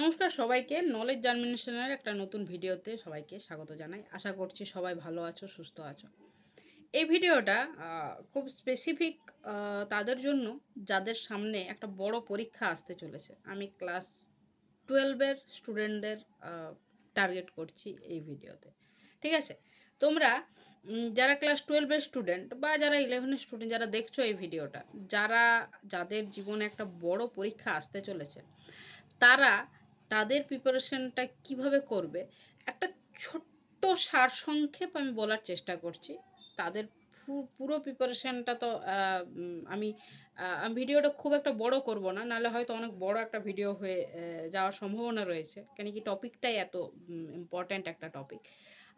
নমস্কার সবাইকে। নলেজ জার্মিনেশনের একটা নতুন ভিডিওতে সবাইকে স্বাগত জানাই। আশা করছি সবাই ভালো আছো, সুস্থ আছো। এই ভিডিওটা খুব স্পেসিফিক তাদের জন্য যাদের সামনে একটা বড় পরীক্ষা আসতে চলেছে। আমি ক্লাস টুয়েলভের স্টুডেন্টদের টার্গেট করছি এই ভিডিওতে। ঠিক আছে? তোমরা যারা ক্লাস টুয়েলভের স্টুডেন্ট বা যারা ইলেভেনের স্টুডেন্ট যারা দেখছ এই ভিডিওটা, যারা, যাদের জীবনে একটা বড় পরীক্ষা আসতে চলেছে, তারা তাদের প্রিপারেশনটা কীভাবে করবে? একটা ছোট্ট সারসংক্ষেপ আমি বলার চেষ্টা করছি। তাদের পুরো প্রিপারেশনটা তো আমি ভিডিওটা খুব একটা বড় করব না, নাহলে হয়তো অনেক বড় একটা ভিডিও হয়ে যাওয়ার সম্ভাবনা রয়েছে। কেন কি টপিকটাই এত ইম্পর্ট্যান্ট একটা টপিক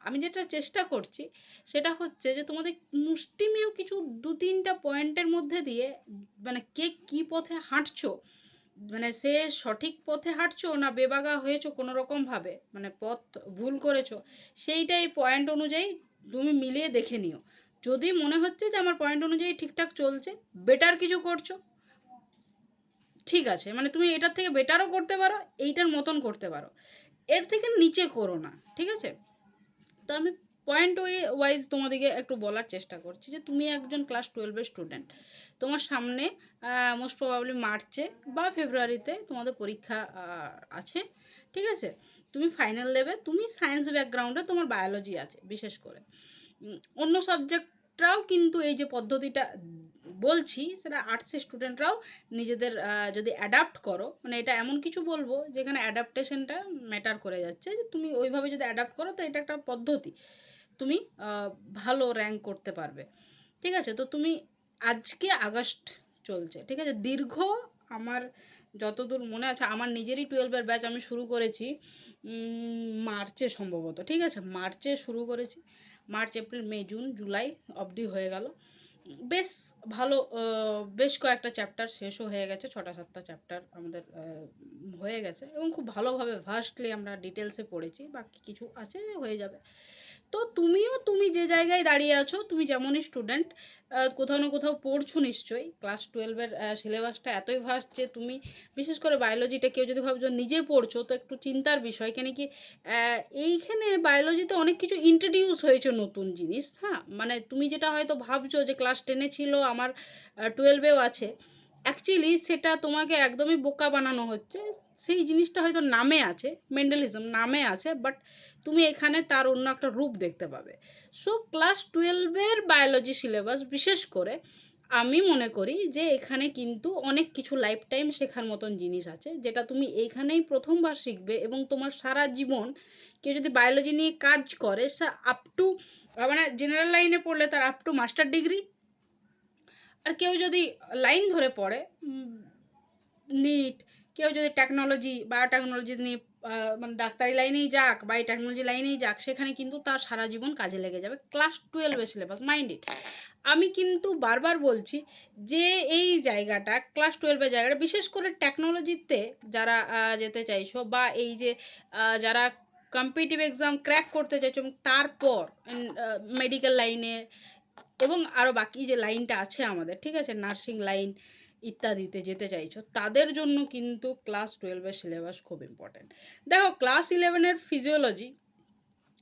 আমি যেটা চেষ্টা করছি, সেটা হচ্ছে যে তোমাদের মুষ্টিমেয় কিছু দু তিনটা পয়েন্টের মধ্যে দিয়ে মানে কে কী পথে হাঁটছো মানে সে সঠিক পথে হাঁটছো না বেবাগা হয়েছো কোনো রকমভাবে মানে পথ ভুল করেছ সেইটা এই পয়েন্ট অনুযায়ী তুমি মিলিয়ে দেখে নিও। যদি মনে হচ্ছে যে আমার পয়েন্ট অনুযায়ী ঠিকঠাক চলছে বেটার কিছু করছ, ঠিক আছে। মানে তুমি এটার থেকে বেটারও করতে পারো, এইটার মতন করতে পারো। এর থেকে নিচে করো না, ঠিক আছে? তো আমি পয়েন্ট ওয়ে ওয়াইজ তোমাদেরকে একটু বলার চেষ্টা করছি যে তুমি একজন ক্লাস টুয়েলভের স্টুডেন্ট তোমার সামনে মোস্ট প্রবাবলি মার্চে বা ফেব্রুয়ারিতে তোমাদের পরীক্ষা আছে, ঠিক আছে? তুমি ফাইনাল দেবে তুমি সায়েন্স ব্যাকগ্রাউন্ডে তোমার বায়োলজি আছে, বিশেষ করে। অন্য সাবজেক্টরাও কিন্তু এই যে পদ্ধতিটা বলছি, সেটা আর্টসের স্টুডেন্টরাও নিজেদের যদি অ্যাডাপ্ট করো মানে এটা এমন কিছু বলব যেখানে অ্যাডাপ্টেশনটা ম্যাটার করে যাচ্ছে, যে তুমি ওইভাবে যদি অ্যাডাপ্ট করো, তো এটা একটা পদ্ধতি। তুমি ভালো র্যাঙ্ক করতে পারবে। ঠিক আছে? তো তুমি আজকে আগস্ট চলছে, ঠিক আছে? দীর্ঘ আমার যতদূর মনে আছে, আমার নিজেরই টুয়েলভের ব্যাচ আমি শুরু করেছি মার্চে সম্ভবত, ঠিক আছে? মার্চে শুরু করেছি, March, April, May, June, July অবধি হয়ে গেল। বেশ ভালো বেশ কয়েকটা চ্যাপ্টার শেষও হয়ে গেছে, ছটা, সাতটা চ্যাপ্টার আমাদের হয়ে গেছে এবং খুব ভালোভাবে ভাস্টলি আমরা ডিটেলসে পড়েছি, বাকি কিছু আছে হয়ে যাবে। তো তুমিও তুমি যে জায়গায় দাঁড়িয়ে আছো, তুমি যেমনই স্টুডেন্ট কোথাও না কোথাও পড়ছো নিশ্চয়ই। ক্লাস টুয়েলভের সিলেবাসটা এতই ভাস্ট যে তুমি বিশেষ করে বায়োলজিটা কেউ যদি ভাবছ নিজে পড়ছো, তো একটু চিন্তার বিষয়। কেন কি এইখানে বায়োলজিতে অনেক কিছু ইন্ট্রোডিউস হয়েছে নতুন জিনিস হ্যাঁ? মানে তুমি যেটা হয়তো ভাবছ যে ক্লাস টেনে ছিল, আমার টুয়েলভেও আছে। অ্যাকচুয়ালি সেটা তোমাকে একদমই বোকা বানানো হচ্ছে। সেই জিনিসটা হয়তো নামে আছে, মেন্ডেলিজম নামে আছে বাট তুমি এখানে তার অন্য একটা রূপ দেখতে পাবে। সো ক্লাস টুয়েলভের বায়োলজি সিলেবাস বিশেষ করে আমি মনে করি যে এখানে কিন্তু অনেক কিছু লাইফ টাইম শেখার মতন জিনিস আছে, যেটা তুমি এইখানেই প্রথমবার শিখবে এবং তোমার সারা জীবন কেউ যদি বায়োলজি নিয়ে কাজ করে, সে আপ টু মানে জেনারেল লাইনে পড়লে তার আপ টু মাস্টার ডিগ্রি আর কেউ যদি লাইন ধরে পড়ে নিট কেউ যদি টেকনোলজি বায়োটেকনোলজি নিয়ে মানে ডাক্তারি লাইনেই যাক বা এই টেকনোলজি লাইনেই যাক, সেখানে কিন্তু তার সারা জীবন কাজে লেগে যাবে। ক্লাস টুয়েলভের সিলেবাস মাইন্ডেড আমি কিন্তু বারবার বলছি যে এই জায়গাটা ক্লাস টুয়েলভের জায়গাটা, বিশেষ করে টেকনোলজিতে যারা যেতে চাইছো বা এই যে যারা কম্পিটিভ এক্সাম ক্র্যাক করতে চাইছো এবং তারপর মেডিকেল লাইনে এবং আরও বাকি যে লাইনটা আছে আমাদের, ঠিক আছে? নার্সিং লাইন ইত্যাদিতে যেতে চাইছো, তাদের জন্য কিন্তু ক্লাস টুয়েলভের সিলেবাস খুব ইম্পর্ট্যান্ট দেখো ক্লাস ইলেভেনের ফিজিওলজি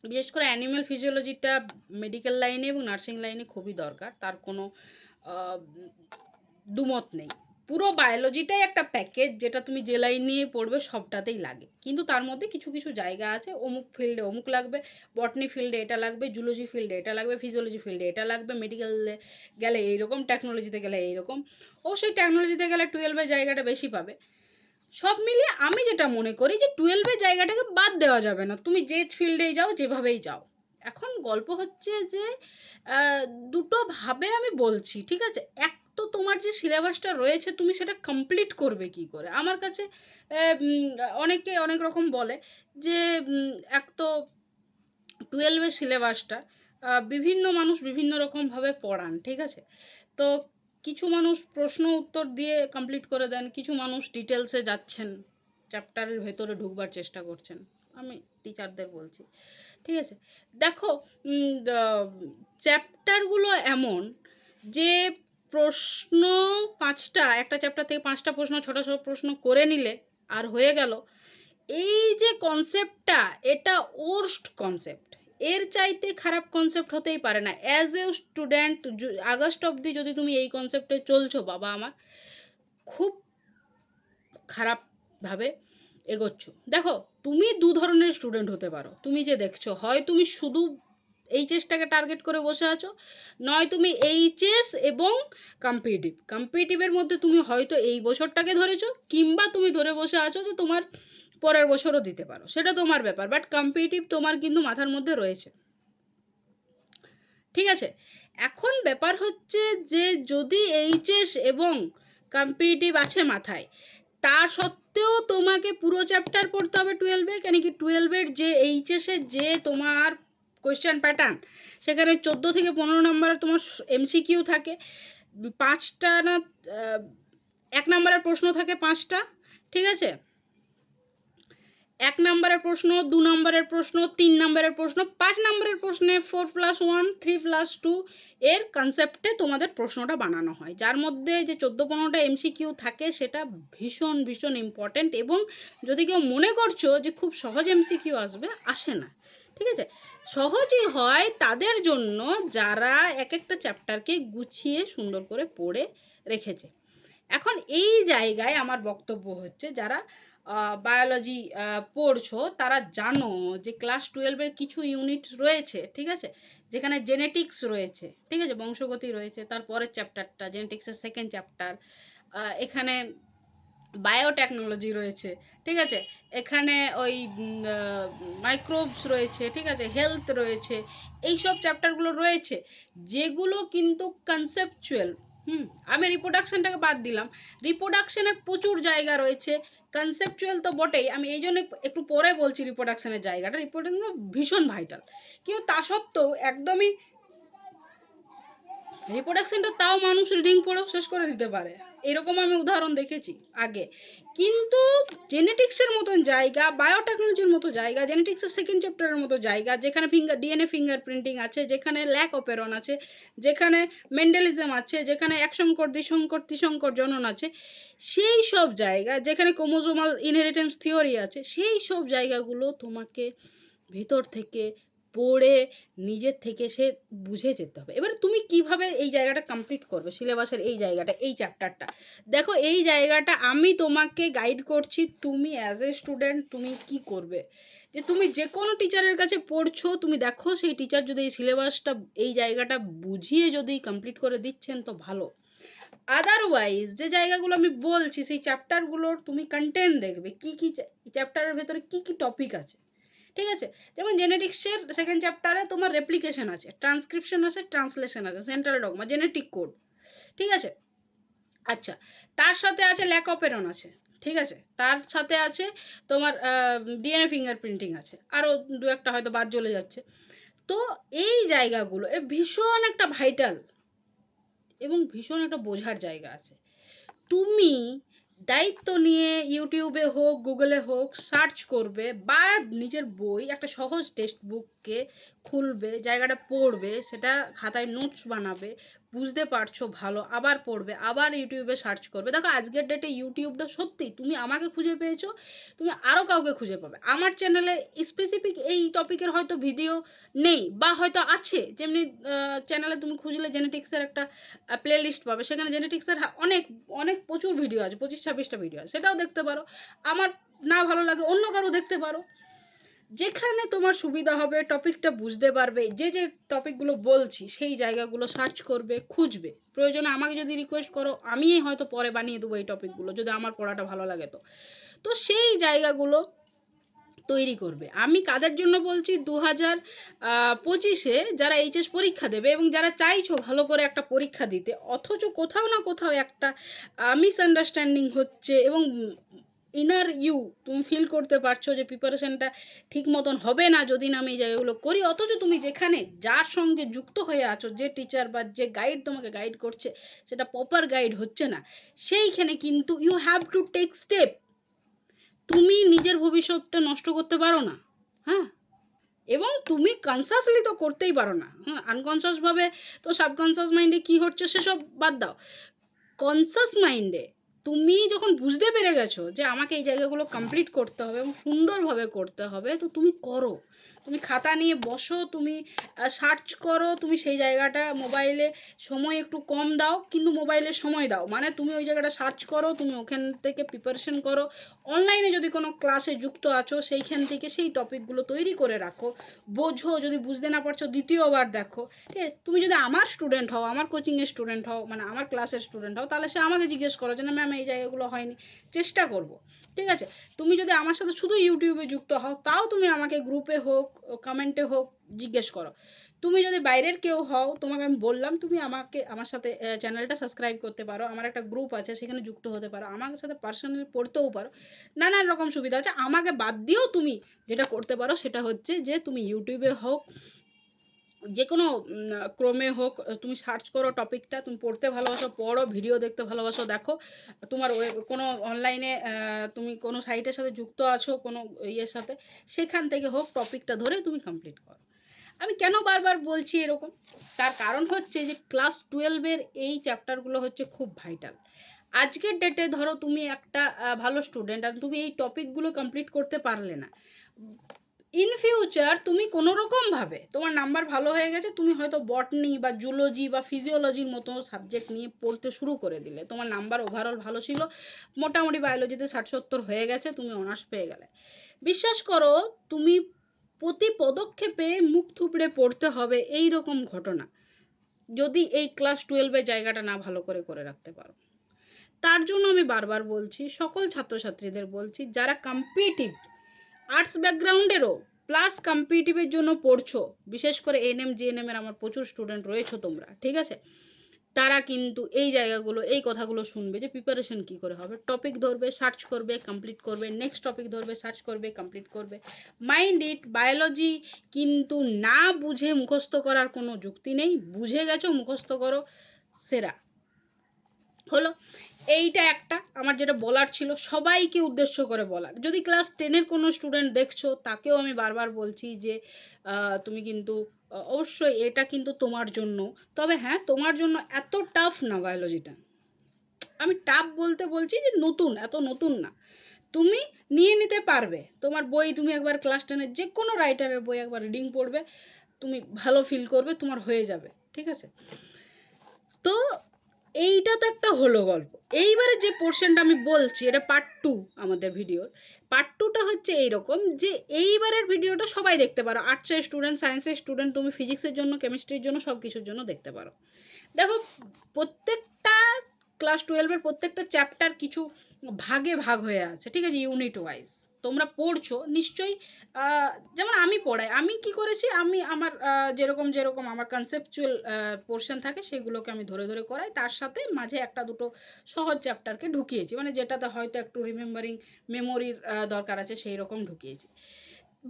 বিশেষ করে অ্যানিম্যাল ফিজিওলজিটা মেডিকেল লাইনে এবং নার্সিং লাইনে খুবই দরকার, তার কোনো দুমত নেই। পুরো বায়োলজিটাই একটা প্যাকেজ যেটা তুমি যে লাইন নিয়ে পড়বে সবটাতেই লাগে। কিন্তু তার মধ্যে কিছু কিছু জায়গা আছে। অমুক ফিল্ডে অমুক লাগবে বটনি ফিল্ডে এটা লাগবে জুলজি ফিল্ডে এটা লাগবে ফিজিওলজি ফিল্ডে এটা লাগবে মেডিকেলে গেলে এইরকম টেকনোলজিতে গেলে এইরকম। অবশ্যই টেকনোলজিতে গেলে টুয়েলভের জায়গাটা বেশি পাবে। সব মিলিয়ে আমি যেটা মনে করি যে টুয়েলভের জায়গাটাকে বাদ দেওয়া যাবে না। তুমি যে ফিল্ডেই যাও যেভাবেই যাও। এখন গল্প হচ্ছে যে আহ, দুটো ভাবে আমি বলছি ঠিক আছে? এক তো তোমার যে সিলেবাসটা রয়েছে, তুমি সেটা কমপ্লিট করবে কি করে? আমার কাছে অনেকে অনেক রকম বলে যে এক তো টুয়েলভের সিলেবাসটা বিভিন্ন মানুষ বিভিন্ন রকমভাবে পড়ান, ঠিক আছে? তো কিছু মানুষ প্রশ্ন উত্তর দিয়ে কমপ্লিট করে দেন, কিছু মানুষ ডিটেলসে যাচ্ছেন চ্যাপ্টারের ভেতরে ঢুকবার চেষ্টা করছেন, আমি টিচারদের বলছি, ঠিক আছে? দেখো চ্যাপ্টারগুলো এমন যে প্রশ্ন পাঁচটা, একটা চ্যাপ্টার থেকে পাঁচটা প্রশ্ন, ছটা ছ প্রশ্ন করে নিলে আর হয়ে গেল। এই যে কনসেপ্টটা এটা ওর্স্ট কনসেপ্ট এর চাইতে খারাপ কনসেপ্ট হতেই পারে না। অ্যাজ এ স্টুডেন্ট আগস্ট অবধি যদি তুমি এই কনসেপ্টে চলছো, বাবা আমার, খুব খারাপভাবে এগোচ্ছ। দেখো, তুমি দু ধরনের স্টুডেন্ট হতে পারো। তুমি যে দেখছ, হয় তুমি শুধু এইচএসটাকে টার্গেট করে বসে আছো। নয় তুমি এইচএস এবং কম্পিটিভ কম্পিটিভের মধ্যে তুমি হয়তো এই বছরটাকে ধরেছো, কিংবা তুমি ধরে বসে আছো যে তোমার পরের বছরও দিতে পারো। সেটা তোমার ব্যাপার বাট কম্পিটিভ তোমার কিন্তু মাথার মধ্যে রয়েছে। ঠিক আছে? এখন ব্যাপার হচ্ছে যে যদি এইচএস এবং কম্পিটিভ আছে মাথায়, তা সত্ত্বেও তোমাকে পুরো চ্যাপ্টার পড়তে হবে টুয়েলভে কেন কি টুয়েলভের যে এইচএসের যে তোমার কোয়েশ্চেন প্যাটার্ন সেখানে চোদ্দ থেকে পনেরো নম্বরের তোমার এমসিকিউ থাকে, পাঁচটা না এক নম্বরের প্রশ্ন থাকে পাঁচটা, ঠিক আছে? এক নম্বরের প্রশ্ন, দু নম্বরের প্রশ্ন, তিন নম্বরের প্রশ্ন, পাঁচ নম্বরের প্রশ্নে four plus one three plus two এর কনসেপ্টে তোমাদের প্রশ্নটা বানানো হয়। যার মধ্যে যে চোদ্দ পনেরোটা এমসিকিউ থাকে, সেটা ভীষণ ভীষণ ইম্পর্ট্যান্ট এবং যদি কেউ মনে করছ যে খুব সহজ এমসিকিউ আসবে, আসে না, ঠিক আছে? সহজই হয় তাদের জন্য যারা এক একটা চ্যাপ্টারকে গুছিয়ে সুন্দর করে পড়ে রেখেছে। এখন এই জায়গায় আমার বক্তব্য হচ্ছে, যারা বায়োলজি পড়ছো, তারা জানো যে ক্লাস টুয়েলভের কিছু ইউনিট রয়েছে, ঠিক আছে? যেখানে জেনেটিক্স রয়েছে, ঠিক আছে? বংশগতি রয়েছে, তারপরের চ্যাপ্টারটা জেনেটিক্সের সেকেন্ড চ্যাপ্টার এখানে বায়োটেকনোলজি রয়েছে, ঠিক আছে? এখানে ওই মাইক্রোবস রয়েছে, ঠিক আছে? হেলথ রয়েছে এই সব চ্যাপ্টারগুলো রয়েছে, যেগুলো কিন্তু কনসেপচুয়াল হুম? আমি রিপ্রোডাকশনটাকে বাদ দিলাম। রিপ্রোডাকশনের প্রচুর জায়গা রয়েছে কনসেপচুয়াল তো বটেই, আমি এই জন্য একটু পরে বলছি রিপ্রোডাকশনের জায়গাটা। রিপ্রোডাকশন ভীষণ ভাইটাল কিন্তু তা সত্ত্বেও একদমই রিপ্রোডাকশনটা তাও মানুষ রিডিং পড়েও শেষ করে দিতে পারে। এরকম আমি উদাহরণ দেখেছি আগে। কিন্তু জেনেটিক্সের মতন জায়গা বায়োটেকনোলজির মতো জায়গা জেনেটিক্সের সেকেন্ড চ্যাপ্টারের মতো জায়গা, যেখানে ফিঙ্গার ডিএনএ ফিঙ্গার প্রিন্টিং আছে, যেখানে ল্যাক অপেরন আছে, যেখানে মেন্ডেলিজম আছে, যেখানে একশঙ্কর দ্বিশঙ্কর ত্রিশঙ্কর জনন আছে, সেই সব জায়গা, যেখানে কোমোজোমাল ইনহেরিটেন্স থিওরি আছে, সেই সব জায়গাগুলো তোমাকে ভেতর থেকে পড়ে নিজের থেকে সে বুঝে যেতে হবে। এবার তুমি কীভাবে এই জায়গাটা কমপ্লিট করবে? সিলেবাসের এই জায়গাটা, এই চ্যাপ্টারটা দেখো, এই জায়গাটা আমি তোমাকে গাইড করছি তুমি অ্যাজ এ স্টুডেন্ট তুমি কি করবে? যে তুমি যে কোনো টিচারের কাছে পড়ছো, তুমি দেখো সেই টিচার যদি এই সিলেবাসটা এই জায়গাটা বুঝিয়ে যদি কমপ্লিট করে দিচ্ছেন তো ভালো। আদারওয়াইজ যে জায়গাগুলো আমি বলছি, সেই চ্যাপ্টারগুলোর তুমি কন্টেন্ট দেখবে। কী কী চ্যাপ্টারের ভেতরে কী কী টপিক আছে? ঠিক আছে? যেমন জেনেটিক্সের সেকেন্ড চ্যাপ্টারে তোমার রেপ্লিকেশন আছে ট্রান্সক্রিপশন আছে ট্রান্সলেশন আছে সেন্ট্রাল ডগমা জেনেটিক কোড ঠিক আছে? আচ্ছা তার সাথে আছে ল্যাক অপেরন আছে, ঠিক আছে? তার সাথে আছে তোমার ডিএনএ ফিঙ্গার প্রিন্টিং আছে আরও দু একটা হয়তো বাদ চলে যাচ্ছে। তো এই জায়গাগুলো, এ ভীষণ একটা ভাইটাল এবং ভীষণ একটা বোঝার জায়গা আছে। তুমি দায়িত্ব নিয়ে ইউটিউবে হোক গুগলে হোক সার্চ করবে বা নিজের বই একটা সহজ টেক্সট বুককে খুলবে, জায়গাটা পড়বে, সেটা খাতায় নোটস বানাবে, বুঝতে পারছ ভালো, আবার পড়বে, আবার ইউটিউবে সার্চ করবে। দেখো আজকের ডেটে ইউটিউবটা সত্যি তুমি আমাকে খুঁজে পেয়েছ, তুমি আরও কাউকে খুঁজে পাবে। আমার চ্যানেলে স্পেসিফিক এই টপিকের হয়তো ভিডিও নেই, বা হয়তো আছে, যেমনি চ্যানেলে তুমি খুঁজলে জেনেটিক্সের একটা প্লে লিস্ট পাবে, সেখানে জেনেটিক্সের অনেক অনেক প্রচুর ভিডিও আছে, পঁচিশ, ছাব্বিশটা ভিডিও আছে, সেটাও দেখতে পারো। আমার না ভালো লাগে, অন্য কারও দেখতে পারো। যেখানে তোমার সুবিধা হবে, টপিকটা বুঝতে পারবে, যে যে টপিকগুলো বলছি, সেই জায়গাগুলো সার্চ করবে, খুঁজবে। প্রয়োজনে আমাকে যদি রিকোয়েস্ট করো আমি হয়তো পরে বানিয়ে দেবো এই টপিকগুলো, যদি আমার পড়াটা ভালো লাগে তো। তো সেই জায়গাগুলো তৈরি করবে। আমি কাদের জন্য বলছি? দু হাজার পঁচিশে যারা এইচএস পরীক্ষা দেবে এবং যারা চাইছো ভালো করে একটা পরীক্ষা দিতে, অথচ কোথাও না কোথাও একটা মিসআন্ডারস্ট্যান্ডিং হচ্ছে এবং ইনার ইউ তুমি ফিল করতে পারছ যে প্রিপারেশনটা ঠিক মতন হবে না যদি না আমি এই জায়গাগুলো করি। অথচ তুমি যেখানে যার সঙ্গে যুক্ত হয়ে আছো, যে টিচার বা যে গাইড তোমাকে গাইড করছে, সেটা প্রপার গাইড হচ্ছে না। সেইখানে কিন্তু you have to take step তুমি নিজের ভবিষ্যৎটা নষ্ট করতে পারো না। হ্যাঁ? এবং তুমি কনসাসলি তো করতেই পারো না। হ্যাঁ আনকনসাসভাবে তো সাবকনসাস মাইন্ডে কী হচ্ছে সেসব বাদ দাও। কনসাস মাইন্ডে তুমি যখন বুঝতে পেরে গেছো যে আমাকে এই জায়গাগুলো কমপ্লিট করতে হবে এবং সুন্দরভাবে করতে হবে, তো তুমি করো। তুমি খাতা নিয়ে বসো, তুমি সার্চ করো, তুমি সেই জায়গাটা মোবাইলে সময় একটু কম দাও, কিন্তু মোবাইলে সময় দাও। মানে তুমি ওই জায়গাটা সার্চ করো, তুমি ওখান থেকে প্রিপারেশন করো। অনলাইনে যদি কোনো ক্লাসে যুক্ত আছো, সেইখান থেকে সেই টপিকগুলো তৈরি করে রাখো। বোঝো, যদি বুঝতে না পারছ, দ্বিতীয়বার দেখো। ঠিক আছে? তুমি যদি আমার স্টুডেন্ট হও, আমার কোচিংয়ের স্টুডেন্ট হও মানে আমার ক্লাসের স্টুডেন্ট হও, তাহলে সে আমাকে জিজ্ঞেস করো যে, না ম্যাম এই জায়গাগুলো হয়নি। চেষ্টা করব। ঠিক আছে? তুমি যদি আমার সাথে শুধু ইউটিউবে যুক্ত হও, তাও তুমি আমাকে গ্রুপে হোক কমেন্টে হোক, জিজ্ঞেস করো। তুমি যদি বাইরের কেউ হও, তোমাকে আমি বললাম, তুমি আমাকে, আমার সাথে চ্যানেলটা সাবস্ক্রাইব করতে পারো। আমার একটা গ্রুপ আছে, সেখানে যুক্ত হতে পারো। আমার সাথে পার্সোনালি পড়তেও পারো। নানান রকম সুবিধা আছে। আমাকে বাদ দিয়েও তুমি যেটা করতে পারো, সেটা হচ্ছে যে, তুমি ইউটিউবে হোক যে কোনো ক্রমে হোক তুমি সার্চ করো টপিকটা তুমি পড়তে ভালোবাসো, পড়ো ভিডিও দেখতে ভালোবাসো, দেখো, তোমার ওয়েব কোনো অনলাইনে তুমি কোনো সাইটের সাথে যুক্ত আছো, কোনো ইয়ের সাথে, সেখান থেকে হোক টপিকটা ধরে তুমি কমপ্লিট করো। আমি কেন বারবার বলছি এরকম? তার কারণ হচ্ছে যে ক্লাস টুয়েলভের এই চ্যাপ্টারগুলো হচ্ছে খুব ভাইটাল আজকের ডেটে ধরো, তুমি একটা ভালো স্টুডেন্ট আর তুমি এই টপিকগুলো কমপ্লিট করতে পারলে না। ইন ফিউচার তুমি কোনো রকমভাবে তোমার নাম্বার ভালো হয়ে গেছে, তুমি হয়তো বটনি বা জুলজি বা ফিজিওলজির মতো সাবজেক্ট নিয়ে পড়তে শুরু করে দিলে। তোমার নাম্বার ওভারঅল ভালো ছিল, মোটামুটি বায়োলজিতে ষাট সত্তর হয়ে গেছে, তুমি অনার্স পেয়ে গেলে। বিশ্বাস করো, তুমি প্রতি পদক্ষেপে মুখ থুবড়ে পড়তে হবে এই রকম ঘটনা। যদি এই ক্লাস টুয়েলভের জায়গাটা না ভালো করে করে রাখতে পারো। তার জন্য আমি বারবার বলছি, সকল ছাত্রছাত্রীদের বলছি, যারা কম্পিটিভ আর্টস ব্যাকগ্রাউন্ডেরও প্লাস কম্পিটিভের জন্য পড়ছো। বিশেষ করে এনএম জিএনএম এর আমার প্রচুর স্টুডেন্ট রয়েছো তোমরা, ঠিক আছে? তারা কিন্তু এই জায়গাগুলো, এই কথাগুলো শুনবে যে প্রিপারেশন কী করে হবে। টপিক ধরবে সার্চ করবে কমপ্লিট করবে নেক্সট টপিক ধরবে সার্চ করবে কমপ্লিট করবে। মাইন্ড ইট বায়োলজি কিন্তু না বুঝে মুখস্থ করার কোনো যুক্তি নেই। বুঝে গেছো, মুখস্থ করো, সেরা। হলো এইটা একটা, আমার যেটা বলার ছিল, সবাইকে উদ্দেশ্য করে বলার। যদি ক্লাস টেনের কোনো স্টুডেন্ট দেখছ, তাকেও আমি বারবার বলছি যে তুমি কিন্তু অবশ্যই এটা কিন্তু তোমার জন্য। তবে হ্যাঁ তোমার জন্য এত টাফ না বায়োলজিটা আমি টাফ বলতে বলছি যে নতুন, এত নতুন না। তুমি নিয়ে নিতে পারবে। তোমার বই তুমি একবার ক্লাস টেনের যে কোনো রাইটারের বই একবার রিডিং পড়বে, তুমি ভালো ফিল করবে, তোমার হয়ে যাবে। ঠিক আছে? তো এইটা তো একটা হলো গল্প। এইবারে যে পোর্শনটা আমি বলছি, এটা পার্ট টু আমাদের ভিডিওর পার্ট টুটা হচ্ছে এইরকম যে এইবারের ভিডিওটা সবাই দেখতে পারো। আর্টসের স্টুডেন্ট সায়েন্সের স্টুডেন্ট তুমি ফিজিক্সের জন্য কেমিস্ট্রির জন্য সব কিছুর জন্য দেখতে পারো। দেখো, প্রত্যেকটা ক্লাস টুয়েলভের প্রত্যেকটা চ্যাপ্টার কিছু ভাগে ভাগ হয়ে আছে, ঠিক আছে? ইউনিট ওয়াইজ তোমরা পড়ছো, নিশ্চয়ই যেমন আমি পড়াই, আমি কি করেছি, আমি আমার যেরকম যেরকম আমার কনসেপচুয়াল পোর্শন থাকে, সেগুলোকে আমি ধরে ধরে করাই, তার সাথে মাঝে একটা দুটো সহজ চ্যাপ্টারকে ঢুকিয়েছি মানে যেটাতে হয়তো একটু রিমেম্বারিং মেমোরির দরকার আছে সেই রকম ঢুকিয়েছি।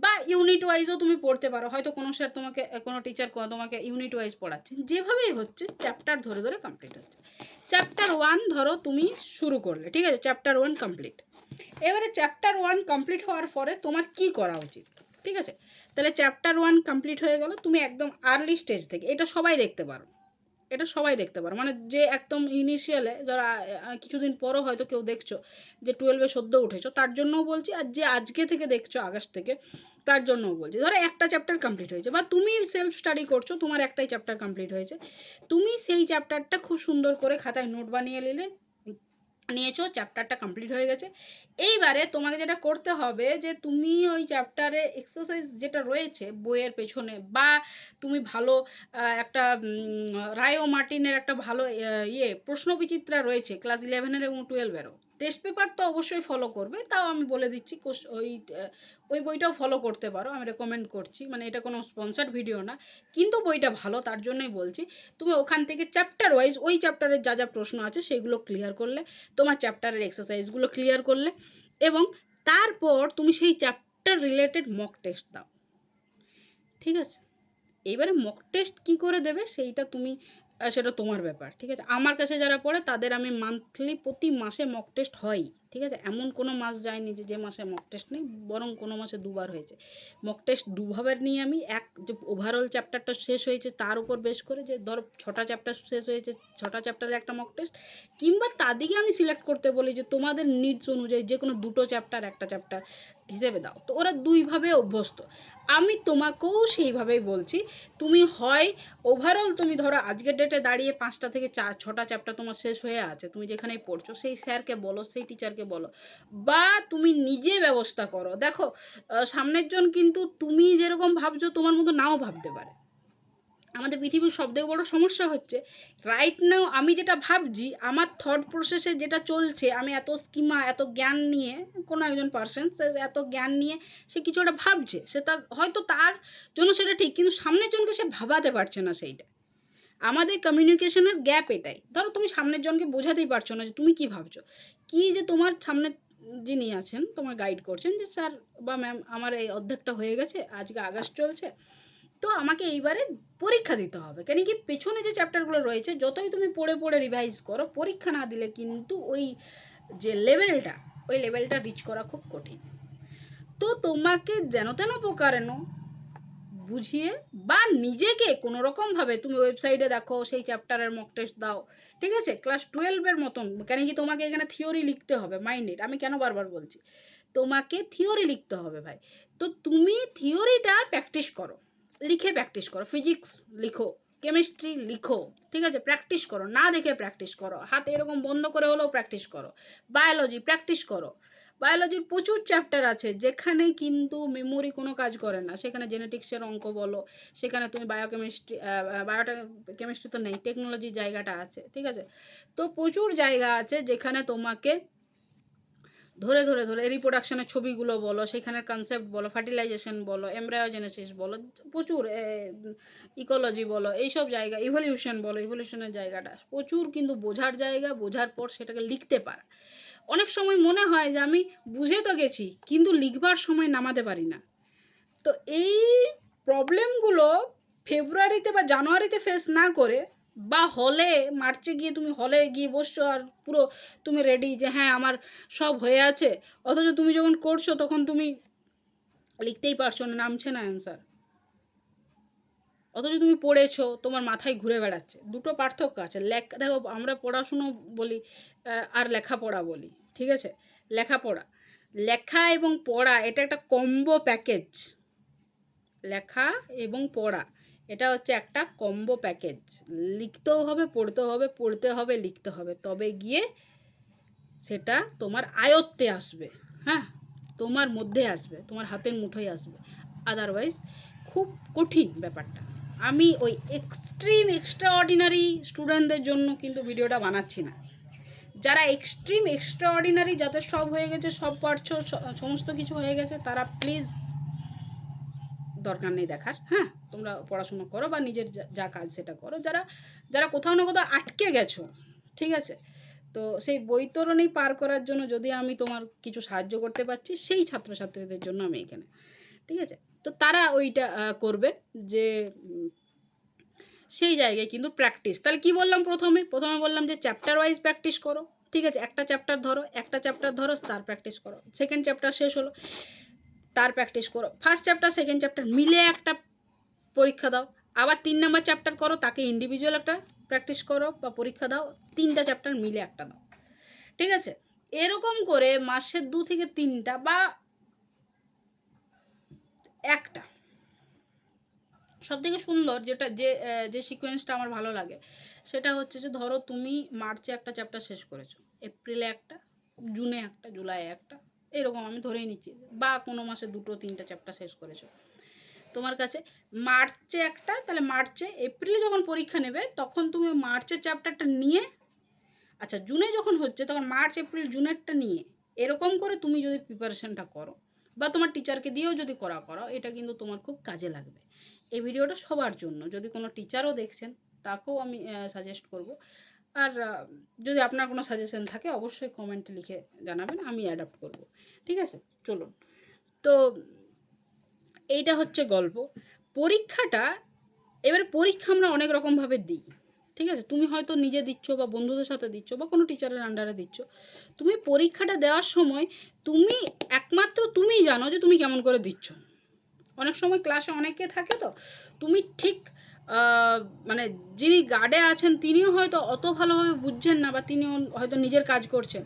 বা ইউনিট ওয়াইজও তুমি পড়তে পারো, হয়তো কোনো স্যার তোমাকে, কোনো টিচার তোমাকে ইউনিট ওয়াইজ পড়াচ্ছেন যেভাবেই হচ্ছে চ্যাপ্টার ধরে ধরে কমপ্লিট হচ্ছে। চ্যাপ্টার ওয়ান ধরো তুমি শুরু করলে, ঠিক আছে? চ্যাপ্টার ওয়ান কমপ্লিট এবারে চ্যাপ্টার ওয়ান কমপ্লিট হওয়ার পরে তোমার কি করা উচিত? ঠিক আছে? তাহলে চ্যাপ্টার ওয়ান কমপ্লিট হয়ে গেল, তুমি একদম আর্লি স্টেজ থেকে, এটা সবাই দেখতে পারো। এটা সবাই দেখতে পারো। মানে যে একদম ইনিশিয়ালে যারা কিছুদিন পরও হয়তো কেউ দেখছ, যে টুয়েলভে সদ্য উঠেছো, তার জন্যও বলছি, আর যে আজকে থেকে দেখছ, আগস্ট থেকে, তার জন্যও বলছি। ধরো একটা চ্যাপ্টার কমপ্লিট হয়েছে, বা তুমি সেলফ স্টাডি করছ, তোমার একটাই চ্যাপ্টার কমপ্লিট হয়েছে। তুমি সেই চ্যাপ্টারটা খুব সুন্দর করে খাতায় নোট বানিয়ে নিলে নিয়েছো চ্যাপ্টারটা কমপ্লিট হয়ে গেছে। এইবারে তোমাকে যেটা করতে হবে যে, তুমি ওই চ্যাপ্টারে এক্সারসাইজ যেটা রয়েছে, বইয়ের পেছনে, বা তুমি ভালো একটা রায়ো মার্টিনের একটা ভালো ইয়ে প্রশ্ন বিচিত্রা রয়েছে ক্লাস ইলেভেনের এবং টুয়েলভেরও টেস্ট পেপার তো অবশ্যই ফলো করবে। তাও আমি বলে দিচ্ছি ওই ওই বইটাও ফলো করতে পারো, আমি রেকমেন্ড করছি। মানে এটা কোনো স্পন্সার্ড ভিডিও না, কিন্তু বইটা ভালো, তার জন্যই বলছি, তুমি ওখান থেকে চ্যাপ্টার ওয়াইজ ওই চ্যাপ্টারের যা যা প্রশ্ন আছে সেইগুলো ক্লিয়ার করলে, তোমার চ্যাপ্টারের এক্সারসাইজগুলো ক্লিয়ার করলে, এবং তারপর তুমি সেই চ্যাপ্টার রিলেটেড মক টেস্ট দাও। ঠিক আছে? এইবারে মক টেস্ট কী করে দেবে, সেইটা তুমি সেটা তোমার ব্যাপার, ঠিক আছে? আমার কাছে যারা পড়ে, তাদের আমি মান্থলি প্রতি মাসে মক টেস্ট হয় ঠিক আছে? এমন কোনো মাস যায়নি যে যে মাসে মক টেস্ট নেই, বরং কোনো মাসে দুবার হয়েছে। মক টেস্ট দুভাবে নিয়ে আমি, এক যে ওভারঅল চ্যাপ্টারটা শেষ হয়েছে, তার উপর বেশ করে যে, ধরো ছটা চ্যাপ্টার শেষ হয়েছে, ছটা চ্যাপ্টারের একটা মক টেস্ট কিংবা তাদেরকে আমি সিলেক্ট করতে বলি যে, তোমাদের নিডস অনুযায়ী যে কোনো দুটো চ্যাপ্টার একটা চ্যাপ্টার হিসেবে দাও। তো ওরা দুইভাবে অভ্যস্ত। আমি তোমাকেও সেইভাবেই বলছি, তুমি হয় ওভারঅল তুমি ধরো আজকের ডেটে দাঁড়িয়ে পাঁচটা থেকে চার, ছটা চ্যাপ্টার তোমার শেষ হয়ে আছে, তুমি যেখানেই পড়ছো, সেই স্যারকে বলো, সেই টিচারকে বলো, বা তুমি নিজে ব্যবস্থা করো। দেখো সামনের জন কিন্তু তুমি যেরকম ভাবছ তোমার মতো নাও ভাবতে পারে। আমাদের পৃথিবীর সবথেকে বড় সমস্যা হচ্ছে রাইট নাও আমি যেটা ভাবছি, আমার থট প্রসেসে যেটা চলছে, আমি এত স্কিমা এত জ্ঞান নিয়ে, কোনো একজন পার্সন সে এত জ্ঞান নিয়ে সে কিছু একটা ভাবছে, সে তার, হয়তো তার জন্য সেটা ঠিক, কিন্তু সামনের জনকে সে ভাবাতে পারছে না সেইটা। আমাদের কমিউনিকেশনের গ্যাপ এটাই। ধরো তুমি সামনের জনকে বোঝাতেই পারছ না যে তুমি কি ভাবছ। কি যে তোমার সামনে যিনি আছেন, তোমার গাইড করছেন যে স্যার বা ম্যাম আমার এই অর্ধেকটা হয়ে গেছে, আজকে আগস্ট চলছে তো আমাকে এইবারে পরীক্ষা দিতে হবে। কেন কি পেছনে যে চ্যাপ্টারগুলো রয়েছে, যতই তুমি পড়ে পড়ে রিভাইজ করো, পরীক্ষা না দিলে কিন্তু ওই যে লেভেলটা ওই লেভেলটা রিচ করা খুব কঠিন। তো তোমাকে যেন তেন প্রকারেন বুঝিয়ে বা নিজেকে কোনো রকমভাবে তুমি ওয়েবসাইটে দেখো, সেই চ্যাপ্টারের মক টেস্ট দাও, ঠিক আছে? ক্লাস টুয়েলভের মতন কেন কি তোমাকে এখানে থিওরি লিখতে হবে মাইন্ডেড আমি কেন বারবার বলছি? তোমাকে থিওরি লিখতে হবে ভাই। তো তুমি থিওরিটা প্র্যাকটিস করো। লিখে প্র্যাকটিস করো। ফিজিক্স লিখো কেমিস্ট্রি লিখো, ঠিক আছে? প্র্যাকটিস করো, না দেখে প্র্যাকটিস করো। হাতে এরকম বন্ধ করে হলেও প্র্যাকটিস করো। বায়োলজি প্র্যাকটিস করো। বায়োলজির প্রচুর চ্যাপ্টার আছে, যেখানে কিন্তু মেমোরি কোনো কাজ করে না। সেখানে জেনেটিক্সের অঙ্ক বলো, সেখানে তুমি বায়োকেমিস্ট্রি বায়োটা কেমিস্ট্রি তো নেই টেকনোলজির জায়গাটা আছে, ঠিক আছে? তো প্রচুর জায়গা আছে যেখানে তোমাকে ধরে ধরে ধরে রিপ্রোডাকশনের ছবিগুলো বলো সেখানে কনসেপ্ট বলো ফার্টিলাইজেশন বলো এমব্রায়োজেনেসিস বলো, প্রচুর ইকোলজি বলো, এইসব জায়গা ইভলিউশন বলো ইভলিউশনের জায়গাটা, প্রচুর কিন্তু বোঝার জায়গা, বোঝার পর সেটাকে লিখতে পারা। অনেক সময় মনে হয় যে আমি বুঝে তো গেছি, কিন্তু লিখবার সময় নামাতে পারি না। তো এই প্রবলেমগুলো ফেব্রুয়ারিতে বা জানুয়ারিতে ফেস না করে বা হলে মার্চে গিয়ে তুমি হলে গিয়ে বসছো আর পুরো তুমি রেডি যে হ্যাঁ আমার সব হয়ে আছে। অথচ তুমি যখন করছ তখন তুমি লিখতেই পারছ না, নামছে না অ্যান্সার অথচ তুমি পড়েছো, তোমার মাথায় ঘুরে বেড়াচ্ছে। দুটো পার্থক্য আছে। লেখা, দেখো, আমরা পড়াশুনো বলি আর লেখাপড়া বলি, ঠিক আছে? লেখাপড়া। লেখা এবং পড়া, এটা একটা কম্বো প্যাকেজ লেখা এবং পড়া। এটা হচ্ছে একটা কম্বো প্যাকেজ লিখতেও হবে, পড়তেও হবে, পড়তে হবে, লিখতে হবে। তবে গিয়ে সেটা তোমার আয়ত্তে আসবে হ্যাঁ? তোমার মধ্যে আসবে, তোমার হাতের মুঠোয় আসবে। আদারওয়াইজ খুব কঠিন ব্যাপারটা। আমি ওই এক্সট্রিম এক্সট্রা অর্ডিনারি স্টুডেন্টদের জন্য কিন্তু ভিডিওটা বানাচ্ছি না। যারা এক্সট্রিম এক্সট্রা অর্ডিনারি যাদের সব হয়ে গেছে, সব পারছ সমস্ত কিছু হয়ে গেছে, তারা প্লিজ দরকার নেই দেখার হ্যাঁ? তোমরা পড়াশোনা করো বা নিজের যা- কাজ সেটা করো। যারা যারা কোথাও না কোথাও আটকে গেছো, ঠিক আছে? তো সেই বৈতরণী পার করার জন্য যদি আমি তোমার কিছু সাহায্য করতে পারছি, সেই ছাত্রছাত্রীদের জন্য আমি এখানে, ঠিক আছে? তো তারা ওইটা করবে যে, সেই জায়গায় কিন্তু প্র্যাকটিস তাহলে কি বললাম প্রথমে? প্রথমে বললাম যে চ্যাপ্টার ওয়াইজ প্র্যাকটিস করো, ঠিক আছে? একটা চ্যাপ্টার ধরো, একটা চ্যাপ্টার ধরো, তার প্র্যাকটিস করো। সেকেন্ড চ্যাপ্টার শেষ হলো। তার প্র্যাকটিস করো। ফার্স্ট চ্যাপ্টার সেকেন্ড চ্যাপ্টার মিলে একটা পরীক্ষা দাও। আবার তিন নাম্বার চ্যাপ্টার করো, তাকে ইন্ডিভিজুয়াল একটা প্র্যাকটিস করো বা পরীক্ষা দাও। তিনটা চ্যাপ্টার মিলে একটা দাও। ঠিক আছে? এরকম করে মাসের দু থেকে তিনটা বা একটা। সব থেকে সুন্দর যেটা, যে যে সিকোয়েন্সটা আমার ভালো লাগে, সেটা হচ্ছে যে ধরো তুমি মার্চে একটা চ্যাপ্টার শেষ করেছ, এপ্রিলে একটা, জুনে একটা জুলাই একটা। এরকম আমি ধরেই নিচ্ছি বা কোনো মাসে দুটো, তিনটা চ্যাপ্টার শেষ করেছ। তোমার কাছে মার্চে একটা, তাহলে মার্চে, এপ্রিলে যখন পরীক্ষা নেবে, তখন তুমি মার্চের চ্যাপ্টারটা নিয়ে আচ্ছা জুনে যখন হচ্ছে, তখন মার্চ, এপ্রিল, জুনেরটা নিয়ে, এরকম করে তুমি যদি প্রিপারেশনটা করো, বা তোমার টিচারকে দিয়েও যদি করা করো, এটা কিন্তু তোমার খুব কাজে লাগবে। এই ভিডিওটা সবার জন্য। যদি কোনো টিচারও দেখছেন, তাকেও আমি সাজেস্ট করব আর যদি আপনার কোনো সাজেশন থাকে, অবশ্যই কমেন্টে লিখে জানাবেন, আমি অ্যাডাপ্ট করব। ঠিক আছে? চলুন। তো, এইটা হচ্ছে গল্প। পরীক্ষাটা, এবার পরীক্ষা আমরা অনেক রকমভাবে দিই। ঠিক আছে? তুমি হয়তো নিজে দিচ্ছ বা বন্ধুদের সাথে দিচ্ছ বা কোনো টিচারের আন্ডারে দিচ্ছ। তুমি পরীক্ষাটা দেওয়ার সময়, তুমি একমাত্র তুমিই জানো যে তুমি কেমন করে দিচ্ছ। অনেক সময় ক্লাসে অনেকে থাকে তো, তুমি ঠিক মানে যিনি গার্ডে আছেন, তিনিও হয়তো অত ভালোভাবে বুঝছেন না বা তিনিও হয়তো নিজের কাজ করছেন।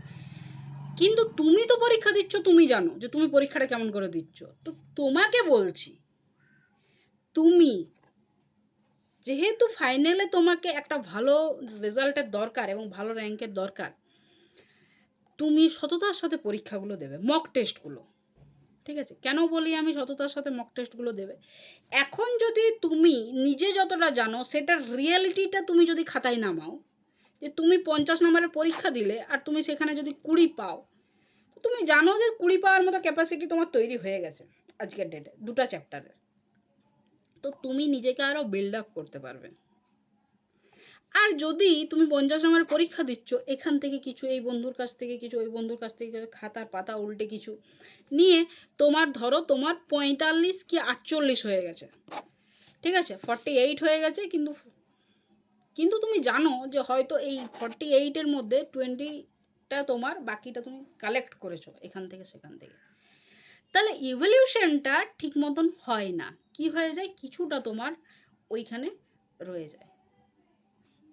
কিন্তু তুমি তো পরীক্ষা দিচ্ছ, তুমি জানো যে তুমি পরীক্ষাটা কেমন করে দিচ্ছ। তো তোমাকে বলছি, তুমি যেহেতু ফাইনালে তোমাকে একটা ভালো রেজাল্টের দরকার এবং ভালো র্যাঙ্কের দরকার, তুমি সততার সাথে পরীক্ষাগুলো দেবে মক টেস্টগুলো ঠিক আছে? কেন বলি আমি? সততার সাথে মক টেস্টগুলো দেবে। এখন যদি তুমি নিজে যতটা জানো সেটার রিয়েলিটিটা তুমি যদি খাতায় নামাও, যে তুমি পঞ্চাশ নম্বরের পরীক্ষা দিলে আর তুমি সেখানে যদি কুড়ি পাও, তো তুমি জানো যে কুড়ি পাওয়ার মতো ক্যাপাসিটি তোমার তৈরি হয়ে গেছে আজকের ডেটে দুটো চ্যাপ্টারের তো তুমি নিজেকে আরও বিল্ড আপ করতে পারবে। আর যদি তুমি পঞ্চাশ নম্বরের পরীক্ষা দিচ্ছ, এখান থেকে কিছু, এই বন্ধুর কাছ থেকে কিছু, ওই বন্ধুর কাছ থেকে খাতার পাতা উল্টে কিছু, নিয়ে তোমার ধরো তোমার পঁয়তাল্লিশ কি আটচল্লিশ হয়ে গেছে। ঠিক আছে? ফর্টি এইট হয়ে গেছে, কিন্তু কিন্তু তুমি জানো যে হয়তো এই ফর্টি এইটের মধ্যে টোয়েন্টিটা তোমার বাকিটা তুমি কালেক্ট করেছ, এখান থেকে সেখান থেকে। তাহলে ইভলিউশনটা ঠিক মতন হয় না। কি হয়ে যায়? কিছুটা তোমার ওইখানে রয়ে যায়।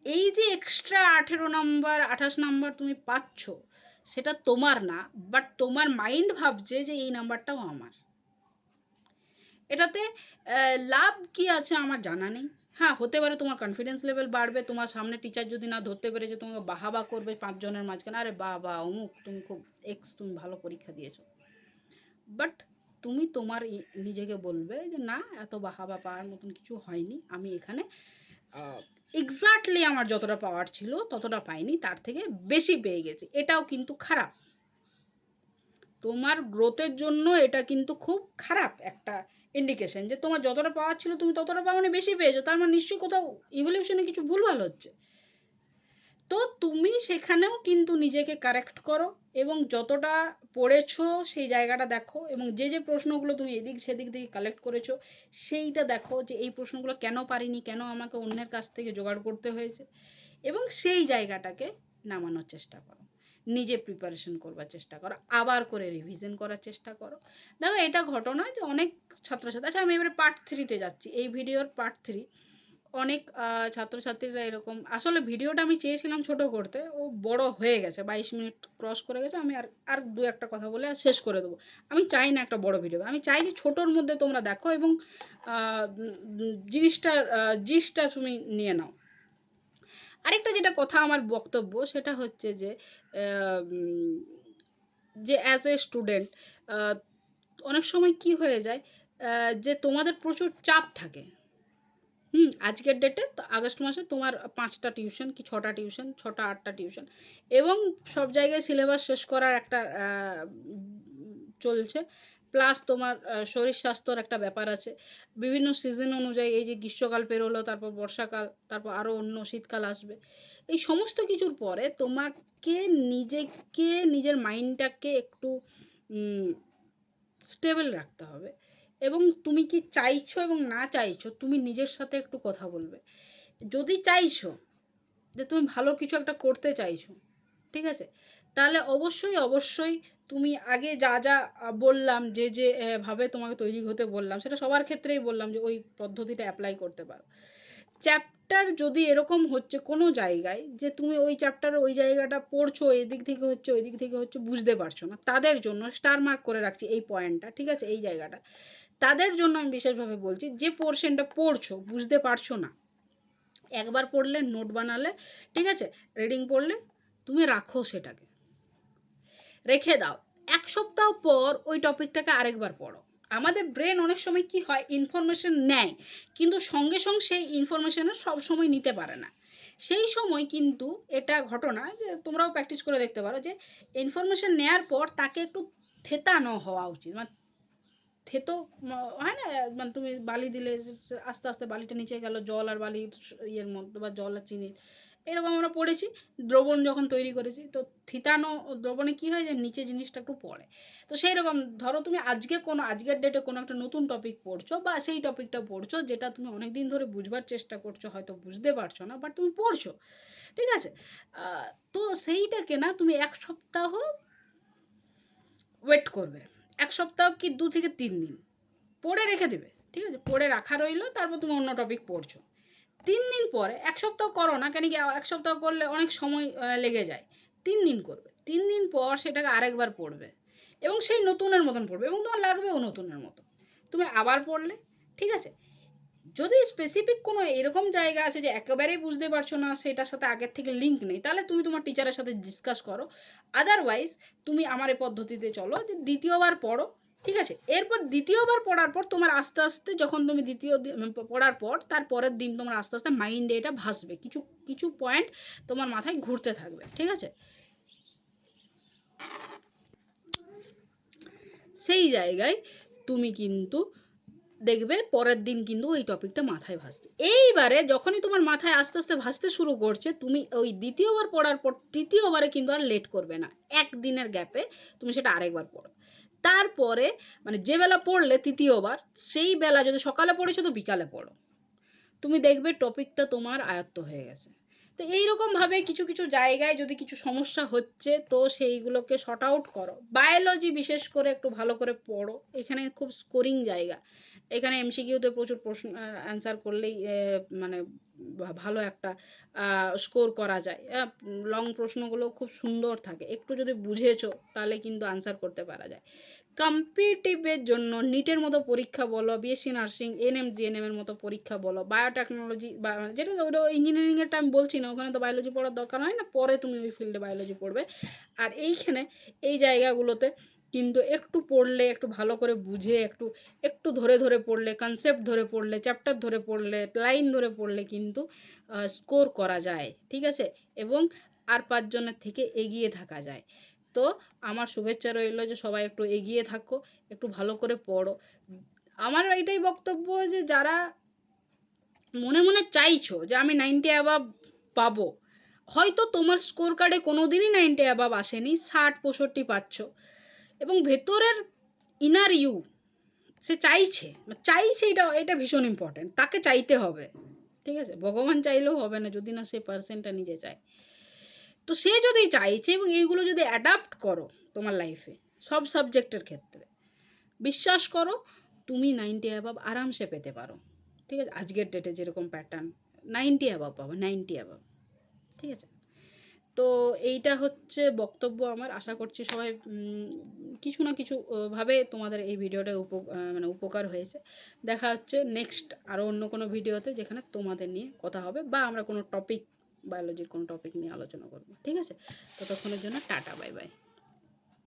এই যে এক্সট্রা আঠেরো নাম্বার আঠাশ নম্বর তুমি পাচ্ছ, সেটা তোমার না বাট তোমার মাইন্ড ভাবছে যে এই নাম্বারটাও আমার। এটাতে লাভ কি আছে আমার জানা নেই। হ্যাঁ হতে পারে তোমার কনফিডেন্স লেভেল বাড়বে, তোমার সামনে টিচার যদি না ধরতে পেরেছে তোমাকে বাহাবা করবে পাঁচজনের মাঝখানে, আরে বাহ অমুক, তুমি খুব এক্স তুমি ভালো পরীক্ষা দিয়েছ। বাট তুমি তোমার নিজেকে বলবে যে না, এত বাহাবা পাওয়ার মতন কিছু হয়নি। আমি এখানে এক্স্যাক্টলি আমার যতটা পাওয়ার ছিল, ততটা পাইনি, তার থেকে বেশি পেয়ে গেছি। এটাও কিন্তু খারাপ। তোমার গ্রোথের জন্য এটা কিন্তু খুব খারাপ একটা ইন্ডিকেশন যে তোমার যতটা পাওয়ার ছিল, তুমি ততটা পাওয়া বেশি পেয়েছ। তার মানে নিশ্চয়ই কোথাও ইভলিউশনে কিছু ভুলভাল হচ্ছে। তো তুমি সেখানেও কিন্তু নিজেকে কারেক্ট করো এবং যতটা পড়েছো সেই জায়গাটা দেখো এবং যে যে প্রশ্নগুলো তুমি এদিক সেদিক থেকে কালেক্ট করেছ সেইটা দেখো যে এই প্রশ্নগুলো কেন পারিনি, কেন আমাকে অন্যের কাছ থেকে জোগাড় করতে হয়েছে এবং সেই জায়গাটাকে নামানোর চেষ্টা করো। নিজে প্রিপারেশন করবার চেষ্টা করো, আবার করে রিভিশন করার চেষ্টা করো। দেখো এটা ঘটনা যে অনেক ছাত্রছাত্রী আচ্ছা আমি এবারে পার্ট থ্রিতে যাচ্ছি, এই ভিডিওর পার্ট থ্রি অনেক ছাত্রছাত্রীরা এরকম, আসলে ভিডিওটা আমি চেয়েছিলাম ছোট করতে, ও বড় হয়ে গেছে, বাইশ মিনিট ক্রস করে গেছে, আমি আর আর দু একটা কথা বলে আর শেষ করে দেবো। আমি চাই না একটা বড় ভিডিও, আমি চাই যে ছোটোর মধ্যে তোমরা দেখো এবং জিনিসটার জিসটা তুমি নিয়ে নাও। আরেকটা যেটা কথা আমার বক্তব্য, সেটা হচ্ছে যে যে অ্যাজ এ স্টুডেন্ট অনেক সময় কি হয়ে যায় যে তোমাদের প্রচুর চাপ থাকে। হুম, আজকের ডেটে আগস্ট মাসে তোমার পাঁচটা টিউশন কি ছটা টিউশন ছটা, আটটা টিউশন এবং সব জায়গায় সিলেবাস শেষ করার একটা চলছে। প্লাস তোমার শরীর স্বাস্থ্যর একটা ব্যাপার আছে। বিভিন্ন সিজন অনুযায়ী এই যে গ্রীষ্মকাল পেরোলো, তারপর বর্ষাকাল, তারপর আরও অন্য শীতকাল আসবে। এই সমস্ত কিছুর পরে তোমাকে নিজেকে, নিজের মাইন্ডটাকে একটু স্টেবল রাখতে হবে। এবং তুমি কি চাইছো এবং না চাইছো, তুমি নিজের সাথে একটু কথা বলবে। যদি চাইছো যে তুমি ভালো কিছু একটা করতে চাইছো, ঠিক আছে? তাহলে অবশ্যই অবশ্যই তুমি আগে যা যা বললাম, যে যে ভাবে তোমাকে তৈরি হতে বললাম, সেটা সবার ক্ষেত্রেই বললাম যে ওই পদ্ধতিটা অ্যাপ্লাই করতে পারো। চ্যাপ্টার যদি এরকম হচ্ছে কোনো জায়গায় যে তুমি ওই চ্যাপ্টারে ওই জায়গাটা পড়ছো, এদিক থেকে হচ্ছে ওই দিক থেকে হচ্ছে, বুঝতে পারছ না, তাদের জন্য স্টার মার্ক করে রাখছি এই পয়েন্টটা ঠিক আছে? এই জায়গাটা। তাদের জন্য আমি বিশেষভাবে বলছি, যে পোর্শনটা পড়ছো, বুঝতে পারছ না, একবার পড়লে নোট বানালে, ঠিক আছে? রিডিং পড়লে তুমি রাখো সেটাকে। রেখে দাও। এক সপ্তাহ পর ওই টপিকটাকে আরেকবার পড়ো। আমাদের ব্রেন অনেক সময় কি হয় ইনফরমেশন নেয়, কিন্তু সঙ্গে সঙ্গে সেই ইনফরমেশনের সব সময় নিতে পারে না। সেই সময় কিন্তু এটা ঘটনা যে তোমরাও প্র্যাকটিস করে দেখতে পারো যে ইনফরমেশন নেয়ার পর তাকে একটু থেতানো হওয়া উচিত। মানে থেতো হয় না? মানে তুমি বালি দিলে আস্তে আস্তে বালিটা নিচে গেল, জল আর বালির ইয়ের মধ্যে বা জল আর চিনির। এরকম আমরা পড়েছি, দ্রবণ যখন তৈরি করেছি, তো থিতানো দ্রবণে কী হয় যে, নিচে জিনিসটা একটু পড়ে। তো সেই রকম ধরো তুমি আজকে কোনো, আজকের ডেটে কোনো একটা নতুন টপিক পড়ছো বা সেই টপিকটা পড়ছো যেটা তুমি অনেক দিন ধরে বুঝবার চেষ্টা করছ, হয়তো বুঝতে পারছ না বাট তুমি পড়ছো। ঠিক আছে? তো সেইটাকে না তুমি এক সপ্তাহ ওয়েট করবে। এক সপ্তাহ কি দু থেকে তিন দিন। পড়ে রেখে দেবে, ঠিক আছে? পড়ে রাখা রইল, তারপর তুমি অন্য টপিক পড়ছো। তিন দিন পরে, এক সপ্তাহ করো না, কেন কি এক সপ্তাহ করলে অনেক সময় লেগে যায়। তিন দিন করবে। তিন দিন পর সেটাকে আরেকবার পড়বে এবং সেই নতুনের মতন পড়বে এবং তোমার লাগবেও নতুনের মতো তুমি আবার পড়লে, ঠিক আছে? যদি স্পেসিফিক কোনো এরকম জায়গা আছে যে একেবারেই বুঝতে পারছ না সেটার সাথে আগের থেকে লিঙ্ক নেই, তাহলে তুমি তোমার টিচারের সাথে ডিসকাস করো। আদারওয়াইজ তুমি আমার এই পদ্ধতিতে চলো যে দ্বিতীয়বার পড়ো, ঠিক আছে? এরপর দ্বিতীয়বার পড়ার পর তোমার আস্তে আস্তে যখন তুমি দ্বিতীয় পড়ার পর তার পরের দিন তোমার আস্তে আস্তে মাইন্ডে এটা ভাসবে, কিছু কিছু পয়েন্ট তোমার মাথায় ঘুরতে থাকবে, ঠিক আছে? সেই জায়গায় তুমি কিন্তু দেখবে পরের দিন কিন্তু ওই টপিকটা মাথায় ভাসছে। এইবারে যখনই তোমার মাথায় আস্তে আস্তে ভাসতে শুরু করছে, তুমি ওই দ্বিতীয়বার পড়ার পর তৃতীয়বারে কিন্তু আর লেট করবে না। একদিনের গ্যাপে তুমি সেটা আরেকবার পড়ো। তারপরে মানে যে বেলা পড়লে তৃতীয়বার, সেই বেলা যদি সকালে পড়েছো তো বিকালে পড়ো। তুমি দেখবে টপিকটা তোমার আয়ত্ত হয়ে গেছে। তো এইরকমভাবে কিছু কিছু জায়গায় যদি কিছু সমস্যা হচ্ছে, তো সেইগুলোকে শর্ট আউট করো। বায়োলজি বিশেষ করে একটু ভালো করে পড়ো। এখানে খুব স্কোরিং জায়গা। এখানে এমসিকিউতে প্রচুর প্রশ্ন অ্যান্সার করলেই মানে ভালো একটা স্কোর করা যায়। লং প্রশ্নগুলো খুব সুন্দর থাকে। একটু যদি বুঝেছ, তাহলে কিন্তু আনসার করতে পারা যায়। কম্পিটিভের জন্য নিটের মতো পরীক্ষা বলো BSc nursing N NM GNM এর মতো পরীক্ষা বলো বায়োটেকনোলজি বা, যেটা ওটা ইঞ্জিনিয়ারিংয়েরটা আমি বলছি না, ওখানে তো বায়োলজি পড়ার দরকার হয় না, পরে তুমি ওই ফিল্ডে বায়োলজি পড়বে। আর এইখানে, এই জায়গাগুলোতে কিন্তু একটু পড়লে, একটু ভালো করে বুঝে, একটু একটু ধরে ধরে পড়লে কনসেপ্ট ধরে পড়লে চ্যাপ্টার ধরে পড়লে লাইন ধরে পড়লে কিন্তু স্কোর করা যায়, ঠিক আছে? এবং আর পাঁচজনের থেকে এগিয়ে থাকা যায়। তো আমার শুভেচ্ছা রইল যে সবাই একটু এগিয়ে থাকো, একটু ভালো করে পড়ো। আমার এটাই বক্তব্য যে যারা মনে মনে চাইছো যে আমি নাইনটি অ্যাবাব পাবো, হয়তো তোমার স্কোর কার্ডে কোনো দিনই নাইনটি অ্যাবাব আসেনি, ষাট, পঁয়ষট্টি পাচ্ছ। এবং ভেতরের ইনার ইউ সে চাইছে। চাইছে এটা এটা ভীষণ ইম্পর্ট্যান্ট তাকে চাইতে হবে। ঠিক আছে? ভগবান চাইলেও হবে না, যদি না সে পার্সেন্টটা নিজে চায়। তো সে যদি চাইছে এবং এইগুলো যদি অ্যাডাপ্ট করো তোমার লাইফে সব সাবজেক্টের ক্ষেত্রে, বিশ্বাস করো, তুমি নাইনটি অ্যাবাব আরামসে পেতে পারো। ঠিক আছে? আজকের ডেটে যেরকম প্যাটার্ন নাইনটি অ্যাবাব পাবো নাইনটি অ্যাবাব ঠিক আছে? তো এইটা হচ্ছে বক্তব্য আমার। আশা করছি সবাই কিছু না কিছু ভাবে তোমাদের এই ভিডিওটা উপ মানে উপকার হয়েছে। দেখা হচ্ছে নেক্সট আরও অন্য কোনো ভিডিওতে যেখানে তোমাদের নিয়ে কথা হবে বা আমরা কোনো টপিক বায়োলজির কোনো টপিক নিয়ে আলোচনা করব। ঠিক আছে? ততক্ষণের জন্য টাটা বাই বাই